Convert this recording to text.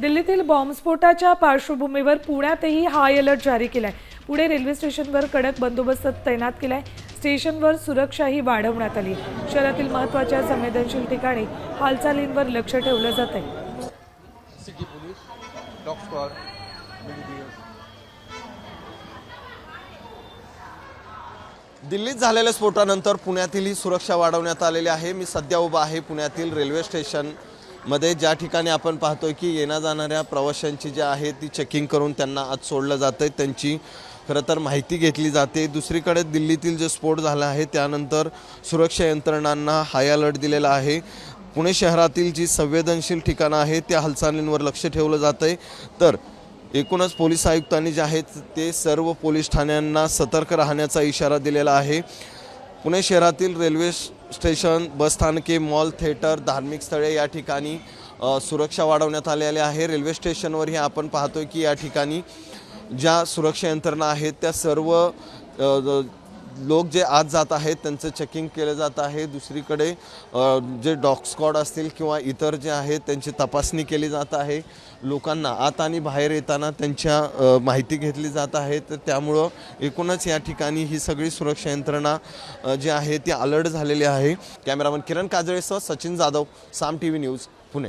दिल्लीतील बॉम्बस्फोटाच्या पार्श्वभूमीवर पुण्यातही हाय अलर्ट जारी केलाय. पुणे रेल्वे स्टेशनवर कडक बंदोबस्त तैनात केलाय. स्टेशनवर सुरक्षाही वाढवण्यात आली. शहरातील महत्त्वाच्या संवेदनशील ठिकाणी हालचालींवर लक्ष ठेवलं जात आहे दिल्लीत झालेल्या स्फोटानंतर पुण्यातीलही सुरक्षा वाढवण्यात आलेली आहे. मी सध्या उभा आहे पुण्यातील रेल्वे मध्ये ज्या ठिकाणी आपण पाहतोय की येण्या जाणाऱ्या प्रवाशांची जी आहे ती चेकिंग करून त्यांना आज सोडलं जातं आहे त्यांची खरं तर माहिती घेतली जाते. दुसरीकडे दिल्लीतील जे स्फोट झाला आहे त्यानंतर सुरक्षा यंत्रणांना हाय अलर्ट दिलेला आहे. पुणे शहरातील जी संवेदनशील ठिकाणं आहेत त्या हालचालींवर लक्ष ठेवलं जातं आहे तर एकूणच पोलीस आयुक्तांनी जे आहेत ते सर्व पोलीस ठाण्यांना सतर्क राहण्याचा इशारा दिलेला आहे. पुणे शहरातील रेल्वे स्टेशन बसस्थानके मॉल थिएटर धार्मिक स्थळे या ठिकाणी सुरक्षा वाढवण्यात आलेली आहे. रेल्वे स्टेशनवरही आपण पाहतोय की या ठिकाणी ज्या सुरक्षा यंत्रणा आहेत त्या सर्व लोक जे आत जात आहेत त्यांचं चेकिंग केलं जात आहे. दुसरीकडे जे डॉग स्कॉड असतील किंवा इतर जे आहेत त्यांची तपासणी केली जात आहे. लोकांना आत आणि बाहेर येताना त्यांच्या माहिती घेतली जात आहे. तर त्यामुळं एकूणच या ठिकाणी ही सगळी सुरक्षा यंत्रणा जी आहे ती अलर्ट झालेली आहे. Cameraman Kiran काजळेसह Sachin Jadhav Saam T V news Pune.